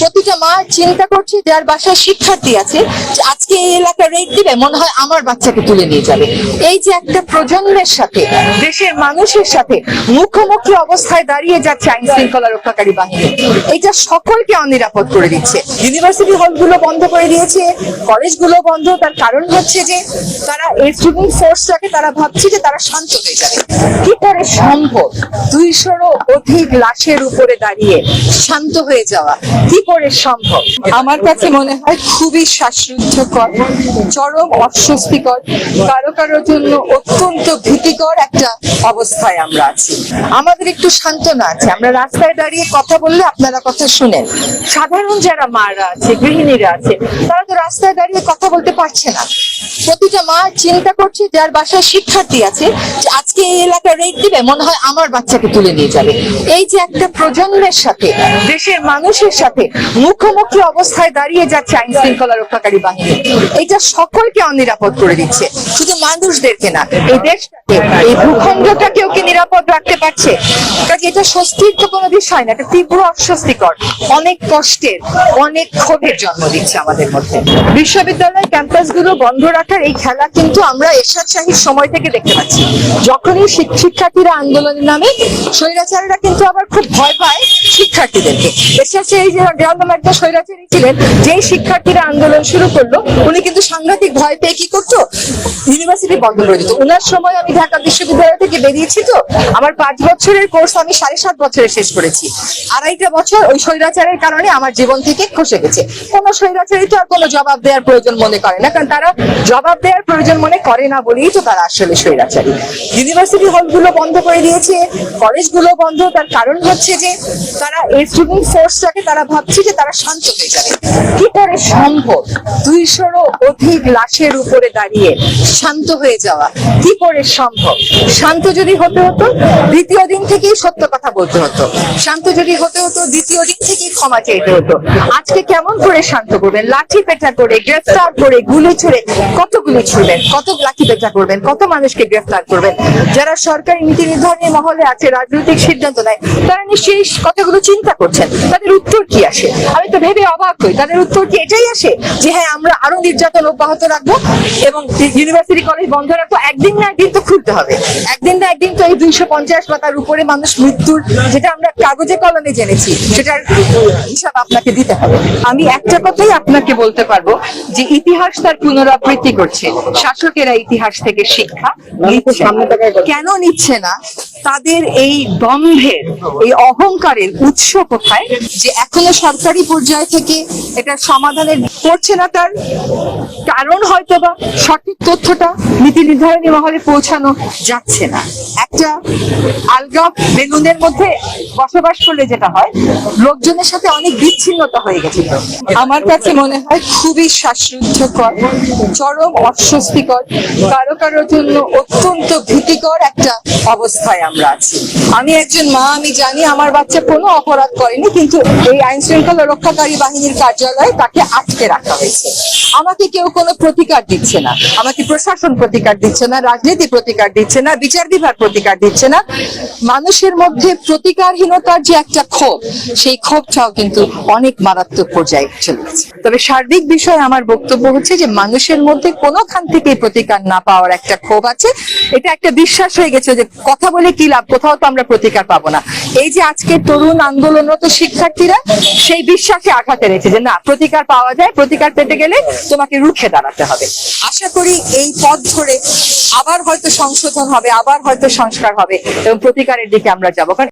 প্রতিটা মা চিন্তা করছে যার বাসায় শিক্ষার্থী আছে আজকে এই এলাকা রেট দিলে মনে হয় আমার বাচ্চাকে তুলে নিয়ে যাবে। এই যে একটা প্রজন্মের সাথে, দেশের মানুষের সাথে মুখোমুখি অবস্থায় দাঁড়িয়ে যাচ্ছে আইন শৃঙ্খলা রক্ষাকারী বাহিনী। এটা সকলকে অনিরাপদ করে দিচ্ছে। ইউনিভার্সিটি হলগুলো বন্ধ করে দিয়েছে কলেজগুলো বন্ধ, তার কারণ হচ্ছে যে তারা এই স্টুডেন্ট ফোর্সটাকে তারা ভাবছে যে তারা শান্ত হয়ে যাবে। কি করে সম্ভব? দুইশোরও অধিক লাশের উপরে দাঁড়িয়ে শান্ত হয়ে যাওয়া। কি করে সম্ভব। আমার কাছে মনে হয় খুবই শ্বাসরুদ্ধকর, চরম অস্বস্তিকর, কারও কারও জন্য অত্যন্ত ভীতিকর একটা অবস্থায় আমরা আছি। আমাদের একটু সান্ত্বনা আছে। আমরা রাস্তায় দাঁড়িয়ে কথা বললে আপনারা কথা শুনেন। সাধারণ যারা মারা আছে, গৃহিণীরা আছে, তারা তো রাস্তায় দাঁড়িয়ে কথা বলতে পারছে না। প্রতিটা মা চিন্তা করছে যার বাসায় শিক্ষার্থী আছে আজকে এই এলাকা রেট দিলে মনে হয় আমার বাচ্চাকে তুলে নিয়ে যাবে। এই যে একটা প্রজন্মের সাথে, দেশের মানুষের সাথে মুখোমুখি অবস্থায় দাঁড়িয়ে যাচ্ছে আইন শৃঙ্খলা রক্ষাকারী বাহিনী। এটা সকলকে অনিরাপদ করে দিচ্ছে। শুধু মানুষদেরকে না, এই দেশটাকে, এই ভূখণ্ডটাকেও কি নিরাপদ রাখতে পারছে? কাজে এটা স্বস্তির তো কোনো বিষয় না, এটা তীব্র অস্বস্তিকর। অনেক কষ্টের, অনেক ক্ষোভের জন্ম দিচ্ছে আমাদের মধ্যে। বিশ্ববিদ্যালয় ক্যাম্পাসগুলো বন্ধ রাখার এই খেলা কিন্তু আমরা এরশাদ শাহীর সময় থেকে দেখতে পাচ্ছি। যখনই শিক্ষার্থীরা আন্দোলনের নামে স্বৈরাচারীরা কিন্তু আবার খুব ভয় পায় শিক্ষার্থীদেরকে। এরশাদ শাহী যে একটা স্বৈরাচারী ছিলেন, যেই শিক্ষার্থীরা আন্দোলন শুরু করল, উনি কিন্তু সাংঘাতিক ভয় পেয়ে কি করতো? ইউনিভার্সিটি বন্ধ করে দিত। ওনার সময় আমি ঢাকা বিশ্ববিদ্যালয় থেকে বেরিয়েছি তো, আমার পাঁচ বছরের কোর্স আমি সাড়ে সাত বছরে শেষ করেছি। আড়াইটা বছর ওই স্বৈরাচারের কারণে আমার জীবন থেকে খসে গেছে। কোন স্বৈরাচারী তো আর কোনো জবাব দেওয়ার প্রয়োজন মনে করে না, কারণ তারা জবাব দেওয়ার প্রয়োজন মনে করে না বলেই তো তারা আসলে স্বৈরাচারী। ইউনিভার্সিটি হলগুলো বন্ধ করে দিয়েছে কলেজগুলো বন্ধ, তার কারণ হচ্ছে যে তারা এই স্টুডেন্ট ফোর্সটাকে তারা ভাবছে যে তারা শান্ত হয়ে যাবে। কি করে সম্ভব? দুইশোরও অধিক লাশের উপরে দাঁড়িয়ে শান্ত হয়ে যাওয়া, কি করে সম্ভব? শান্ত যদি হতে হতো, দ্বিতীয় দিন থেকেই সত্য কথা বলতে হতো। শান্ত যদি হতে হতো, দ্বিতীয় দিন থেকেই ক্ষমা চাইতে হতো। আজকে কেমন করে শান্ত করবেন? লাঠি পেটা করে, গ্রেফতার করে, গুলি ছুড়ে কত গুলি ছুড়বেন? কত লাঠি পেটা করবেন? কত মানুষকে গ্রেফতার করবেন? যারা সরকারি নীতি নির্ধারণী মহলে আছে, রাজনৈতিক সিদ্ধান্ত নেয়, তারা নিশ্চয়ই কথাগুলো চিন্তা করছেন? তাদের উত্তর কি আসে? আমি তো ভেবে অবাক হই। তাদের উত্তর কি এটাই আসে? যে হ্যাঁ আমরা আরও নির্যাতন অব্যাহত রাখব এবং ইউনিভার্সিটি কলেজ বন্ধ রাখব। একদিন না একদিন তো খুলতে হবে। একদিন না একদিন তো এই দুইশো পঞ্চাশ বা তার উপরে মানুষ মৃত্যুর যেটা আমরা কাগজে কলমে জেনেছি, সেটার হিসাব আপনাকে দিতে হবে। আমি একটা কথাই আপনাকে বলতে পারব যে ইতিহাস তার পুনরাবৃত্তি করছে শাসকেরা ইতিহাস থেকে শিক্ষা। কেন নিচ্ছে না তাদের এই দম্ভের এই অহংকারের উৎস কোথায়? যে এখনও সরকারি পর্যায় থেকে এটা সমাধানের করছে না তার কারণ হয়তো বা সঠিক তথ্যটা নীতি নির্ধারণী মহলে পৌঁছানো যাচ্ছে না। একটা আলগা বেলুনের মধ্যে বসবাস করলে যেটা হয়, লোকজনের সাথে অনেক বিচ্ছিন্নতা হয়ে গেছিল আমার কাছে মনে হয় খুবই শ্বাসরুদ্ধকর, চরম অস্বস্তিকর, কারও কারোর জন্য অত্যন্ত ভীতিকর একটা অবস্থায় আমরা আছি। আমি একজন মা, আমি জানি আমার বাচ্চা কোনো অপরাধ করেনি, কিন্তু এই আইন শৃঙ্খলা রক্ষাকারী বাহিনীর কার্যালয়ে তাকে আটকে রাখা হয়েছে। আমাকে কেউ কোনো প্রতিকার দিচ্ছে না। আমাকে প্রশাসন প্রতিকার দিচ্ছে না, রাজনীতি প্রতিকার দিচ্ছে না, বিচার বিভাগ প্রতিকার দিচ্ছে না। মানুষের মধ্যে প্রতিকারহীনতার যে একটা ক্ষোভ, সেই ক্ষোভটাও কিন্তু অনেক মারাত্মক পর্যায়ে চলে গেছে। তবে সার্বিক বিষয়ে আমার বক্তব্য হচ্ছে যে, মানুষের মধ্যে কোনোখান থেকে প্রতিকার না পাওয়ার একটা ক্ষোভ আছে। এটা একটা বিশ্বাস হয়ে গেছে যে, কথা বলে কি লাভ? কোথাও তো আমরা প্রতিকার পাবো না। এই যে আজকে তরুণ আন্দোলনরত শিক্ষার্থীরা, সেই বিশ্বাসে আঘাত রেখেছে যে না, প্রতিকার পাওয়া যায়, প্রতিকার পেতে গেলে তোমাকে রুখে দাঁড়াতে হবে। আশা করি এই পথ ধরে আবার হয়তো সংশোধন হবে, আবার হয়তো সংস্কার হবে এবং প্রতিকারের দিকে আমরা যাব। কারণ